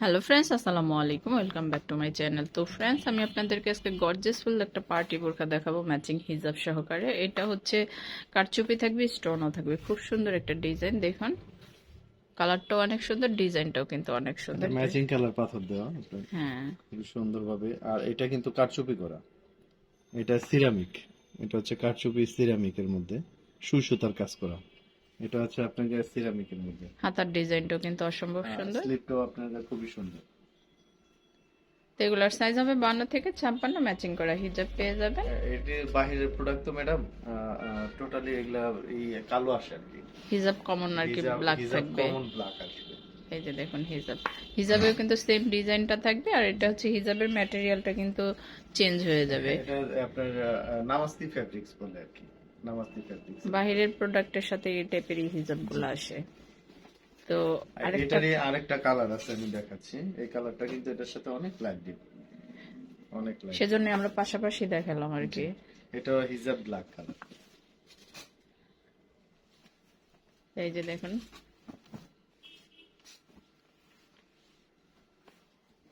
Hello friends আসসালামু আলাইকুম welcome back to my channel তো ফ্রেন্ডস আমি আপনাদেরকে আজকে গর্জেসফুল একটা পার্টি বোরখা দেখাবো ম্যাচিং হিজাব সহকারে। এটা হচ্ছে কারচুপি থাকবে স্টোনও থাকবে। খুব সুন্দর একটা ডিজাইন দেখুন। কালারটাও অনেক সুন্দর ডিজাইনটাও কিন্তু অনেক সুন্দর। ম্যাচিং কালার পাথর দেওয়া হ্যাঁ। খুব সুন্দরভাবে। আর এটা কিন্তু কারচুপি করা। এটা সিরামিক এটা হচ্ছে কারচুপি সিরামিকের মধ্যে। সুই সুতার কাজ করা। এটা হচ্ছে আপনাকে সিরামিকের মধ্যে। হাতার ডিজাইনটাও কিন্তু অসম্ভব সুন্দর। স্লিপটাও আপনাদের খুবই সুন্দর। এগুলোর সাইজ হবে বান্ন থেকে ছাপ্পান্ন ম্যাচিং করা হিজাব পেয়ে যাবেন। এটি বাহিরের প্রোডাক্ট তো ম্যাডাম টোটালি এগুলা এই কালো আসে আর কি। হিজাব কমন আর কি ব্ল্যাক থাকবে। কমন ব্ল্যাক আসবে এই যে দেখুন হিজাব। হিজাবেও কিন্তু সেম ডিজাইনটা থাকবে আর এটা হচ্ছে হিজাবের ম্যাটেরিয়ালটা কিন্তু চেঞ্জ হয়ে যাবে। এটা আপনার নামাস্তি ফ্যাব্রিক্স বলে আর কি। বাহিরের প্রোডাক্টের সাথে এই টাইপের হিজাবগুলো আসে। তো এটারই আরেকটা কালার আছে আমি দেখাচ্ছি। এই কালারটা কিন্তু এটার সাথে অনেক লাইট ডিপ অনেক লাইট সেজন্য আমরা পাশাপাশি দেখালাম আর কি। এটা হিজাব ব্ল্যাক কালার এই যে দেখুন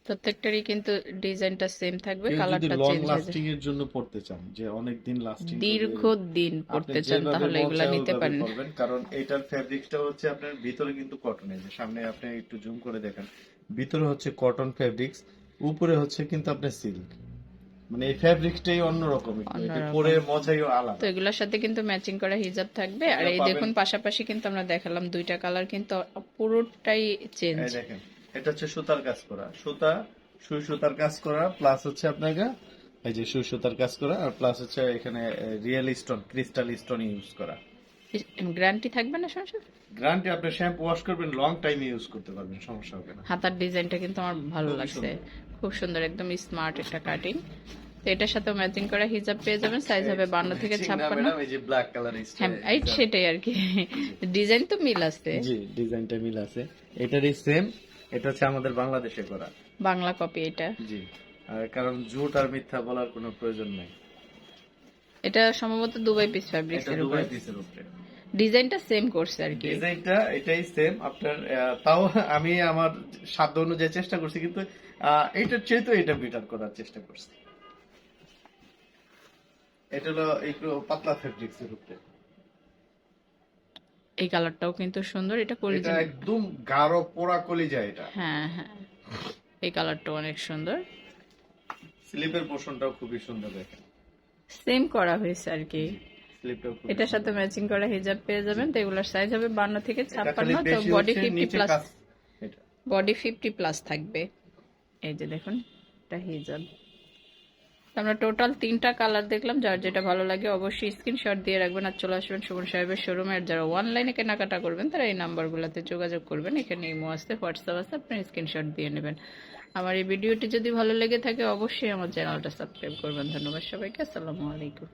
প্রত্যেকটারই কিন্তু ডিজাইনটা সেম থাকবে কালারটা চেঞ্জ লাস্টিং এর জন্য পড়তে চান যে অনেক দিন লাস্টিং দীর্ঘ দিন পড়তে চান তাহলে এগুলা নিতে পারেন। কারণ এটার ফেব্রিকটা হচ্ছে আপনার ভিতরে কিন্তু কটনের যে সামনে আপনি একটু জুম করে দেখেন ভিতরে হচ্ছে কটন ফেব্রিক্স উপরে হচ্ছে কিন্তু আপনার সিল্ক মানে এই ফেব্রিক্সটাই অন্যরকম একটু। এটা পরে মজাইও আলাদা। তো এগুলোর সাথে কিন্তু ম্যাচিং করা হিজাব থাকবে আর এই দেখুন পাশাপাশি কিন্তু আমরা দেখালাম দুইটা কালার কিন্তু পুরোটাই চেঞ্জ এই দেখেন এটা হচ্ছে সুতার কাজ করা। সুতা সুই সুতার কাজ করা প্লাস হচ্ছে আপনাকে এই যে সুই সুতার কাজ করা আর প্লাস হচ্ছে এখানে real stone crystal stone use করা। গ্যারান্টি থাকবে না সমস্যা গ্যারান্টি আপনি শ্যাম্পু ওয়াশ করবেন লং টাইম ইউজ করতে পারবেন সমস্যা হবে না। হাতার ডিজাইনটা কিন্তু আমার ভালো লাগছে। খুব সুন্দর একদম স্মার্ট একটা কাটিং তো এটার সাথে ম্যাচিং করা হিজাব পেয়ে যাবেন সাইজ হবে বান্ন থেকে ছাপ্পান্ন। ম্যাডাম এই যে ব্ল্যাক কালার হ্যাঁ এই সেটাই আর কি। ডিজাইন তো মিল আছে। জি ডিজাইনটা মিল আছে। এটারই সেম এটা হচ্ছে আমাদের বাংলাদেশে করা। বাংলা কপি এটা। জি। আর কারণ জুট আর মিথ্যা বলার কোনো প্রয়োজন নেই। এটা সম্ভবত দুবাই পিস ফ্যাব্রিক্স এটা এর দুবাই পিসের উপরে। ডিজাইনটা সেম করছে আর কি। ডিজাইনটা এটাই সেম আপনার তাও আমি আমার সাধ্য অনুযায়ী চেষ্টা করছি কিন্তু এটার চেয়ে তো এটা বেটার করার চেষ্টা করছি। এটা হলো একটু পাতলা ফেব্রিক্স এর উপরে। এই কালারটাও কিন্তু সুন্দর এটা এটা একদম গাঢ় পোড়া কলিজা এটা। হ্যাঁ হ্যাঁ। এই কালারটাও অনেক সুন্দর। স্লিপের পোর্শনটাও খুবই সুন্দর দেখেন। সেম করা হয়েছে আর কি। এটার সাথে ম্যাচিং করা হিজাব পেয়ে যাবেন তো এগুলোর সাইজ হবে বান্ন থেকে এটা ছাপ্পান্ন খালি তো বডি হচ্ছে ফিফটি নিচে প্লাস বডি ফিফটি প্লাস থাকবে। এই যে দেখুন এটা হিজাব আমরা টোটাল তিনটা কালার দেখলাম, যার যেটা ভালো লাগে অবশ্যই স্ক্রিনশট দিয়ে রাখবেন আর চলে আসবেন সুমন সাহেবের শোরুমে আর যারা অনলাইনে কেনাকাটা করবেন, তারা এই নাম্বারগুলোতে যোগাযোগ করবেন। এখানে ইমো আসতে হোয়াটসঅ্যাপ আছে, আপনি স্ক্রিনশট দিয়ে নেবেন। আমার এই ভিডিওটি যদি ভালো লেগে থাকে, অবশ্যই আমার চ্যানেলটা সাবস্ক্রাইব করবেন। ধন্যবাদ সবাইকে, আসসালামু আলাইকুম।